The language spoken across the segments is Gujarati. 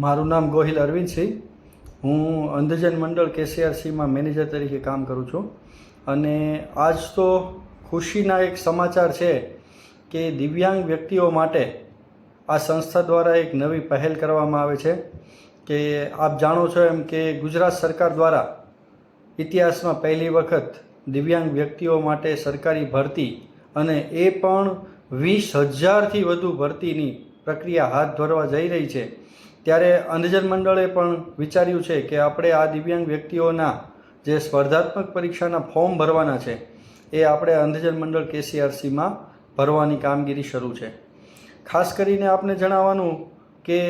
મારું નામ ગોહિલ અરવિંદસિંહ. હું અંધજન મંડળ કેસીઆરસીમાં મેનેજર તરીકે કામ કરું છું. અને આજ તો ખુશીના એક સમાચાર છે કે દિવ્યાંગ વ્યક્તિઓ માટે આ સંસ્થા દ્વારા એક નવી પહેલ કરવામાં આવે છે કે આપ જાણો છો એમ કે ગુજરાત સરકાર દ્વારા ઇતિહાસમાં પહેલી વખત દિવ્યાંગ વ્યક્તિઓ માટે સરકારી ભરતી અને એ પણ વીસ હજારથી વધુ ભરતીની પ્રક્રિયા હાથ ધરવા જઈ રહી છે. ત્યારે અંધજન મંડળે પણ વિચાર્યું છે કે આપણે આ દિવ્યાંગ વ્યક્તિઓના જે સ્પર્ધાત્મક પરીક્ષાના ફોર્મ ભરવાના છે, એ આપણે અંધજન મંડળ કેસીઆરસીમાં ભરવાની કામગીરી શરૂ છે. ખાસ કરીને આપને જણાવવાનું કે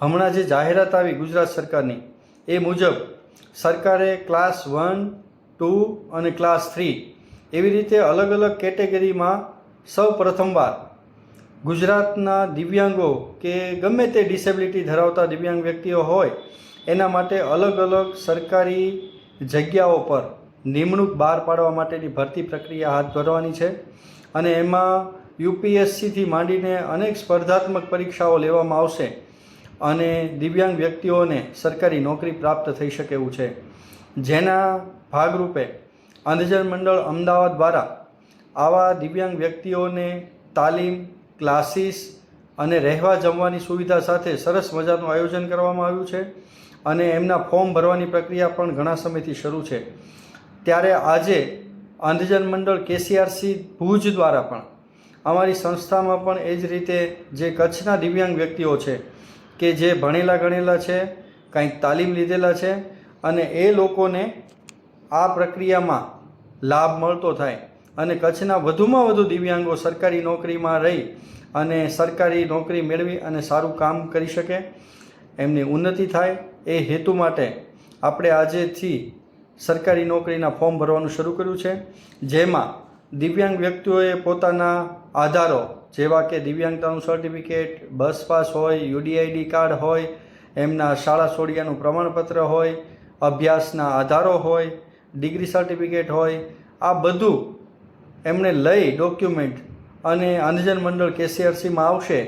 હમણાં જે જાહેરાત આવી ગુજરાત સરકારની, એ મુજબ સરકારે ક્લાસ વન, ટુ અને ક્લાસ થ્રી એવી રીતે અલગ અલગ કેટેગરીમાં સૌ પ્રથમવાર ગુજરાતના દિવ્યાંગો કે ગમે તે ડિસેબિલિટી ધરાવતા દિવ્યાંગ વ્યક્તિઓ હોય, એના માટે અલગ અલગ સરકારી જગ્યાઓ પર નિમણૂક બહાર પાડવા માટેની ભરતી પ્રક્રિયા હાથ ધરવાની છે. અને એમાં યુપીએસસીથી માંડીને અનેક સ્પર્ધાત્મક પરીક્ષાઓ લેવામાં આવશે અને દિવ્યાંગ વ્યક્તિઓને સરકારી નોકરી પ્રાપ્ત થઈ શકે એવું છે. જેના ભાગરૂપે અંધજન મંડળ અમદાવાદ દ્વારા આવા દિવ્યાંગ વ્યક્તિઓને તાલીમ ક્લાસીસ અને રહેવા જમવાની સુવિધા સાથે સરસ મજાનું આયોજન કરવામાં આવ્યું છે અને એમના ફોર્મ ભરવાની પ્રક્રિયા પણ ઘણા સમયથી શરૂ છે. ત્યારે આજે અંધજન મંડળ કેસીઆરસી ભુજ દ્વારા પણ અમારી સંસ્થામાં પણ એ જ રીતે જે કચ્છના દિવ્યાંગ વ્યક્તિઓ છે કે જે ભણેલા ગણેલા છે, કંઈક તાલીમ લીધેલા છે અને એ લોકોને આ પ્રક્રિયામાં લાભ મળતો થાય અને કચ્છના વધુમાં વધુ દિવ્યાંગો સરકારી નોકરીમાં રહી અને સરકારી નોકરી મેળવી અને સારું કામ કરી શકે, એમની ઉન્નતિ થાય એ હેતુ માટે આપણે આજેથી સરકારી નોકરીના ફોર્મ ભરવાનું શરૂ કર્યું છે, જેમાં દિવ્યાંગ વ્યક્તિઓએ પોતાના આધારો, જેવા કે દિવ્યાંગતાનું સર્ટિફિકેટ, બસ પાસ હોય, યુડીઆઈડી કાર્ડ હોય, એમના શાળા છોડિયાનું પ્રમાણપત્ર હોય, અભ્યાસના આધારો હોય, ડિગ્રી સર્ટિફિકેટ હોય, આ બધું એમણે લઈ ડોક્યુમેન્ટ અને અંધજન મંડળ કેસીઆરસીમાં આવશે.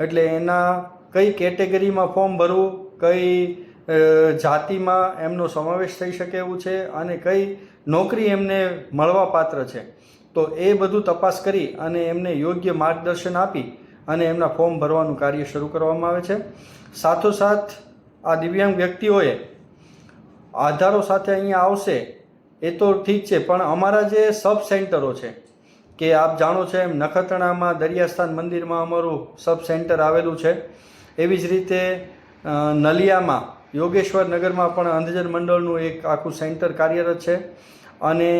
એટલે એના કઈ કેટેગરીમાં ફોર્મ ભરવું, કઈ જાતિમાં એમનો સમાવેશ થઈ શકે એવું છે અને કઈ નોકરી એમને મળવા પાત્ર છે. તો એ બધું તપાસ કરી અને એમને યોગ્ય માર્ગદર્શન આપી અને એમના ફોર્મ ભરવાનું કાર્ય શરૂ કરવામાં આવે છે. સાથોસાથ આ દિવ્યાંગ વ્યક્તિઓએ આધારો સાથે અહીંયા આવશે એ તો ઠીક છે, પણ અમારા જે સબ સેન્ટરો છે, કે આપ જાણો છો એમ નખત્રાણામાં, દરિયાસ્થાન મંદિરમાં અમારું સબ સેન્ટર આવેલું છે. એવી જ રીતે નલિયામાં, યોગેશ્વર નગરમાં પણ અંધજન મંડળનું એક આખું સેન્ટર કાર્યરત છે. અને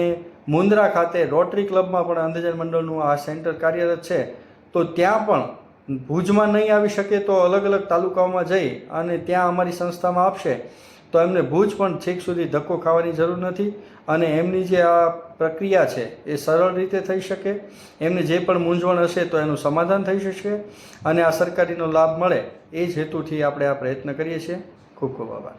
મુન્દ્રા ખાતે રોટરી ક્લબમાં પણ અંધજન મંડળનું આ સેન્ટર કાર્યરત છે. તો ત્યાં પણ, ભુજમાં નહીં આવી શકે તો અલગ અલગ તાલુકાઓમાં જઈ અને ત્યાં અમારી સંસ્થામાં આપશે. તો એમને ભૂજ પણ છેક સુધી ધક્કો ખાવાની જરૂર નથી અને એમની જે આ પ્રક્રિયા છે એ સરળ રીતે થઈ શકે. એમને જે પણ મૂંઝવણ હશે તો એનું સમાધાન થઈ શકશે અને આ સરકારીનો લાભ મળે એ જ હેતુથી આપણે આ પ્રયત્ન કરીએ છીએ. ખૂબ ખૂબ આભાર.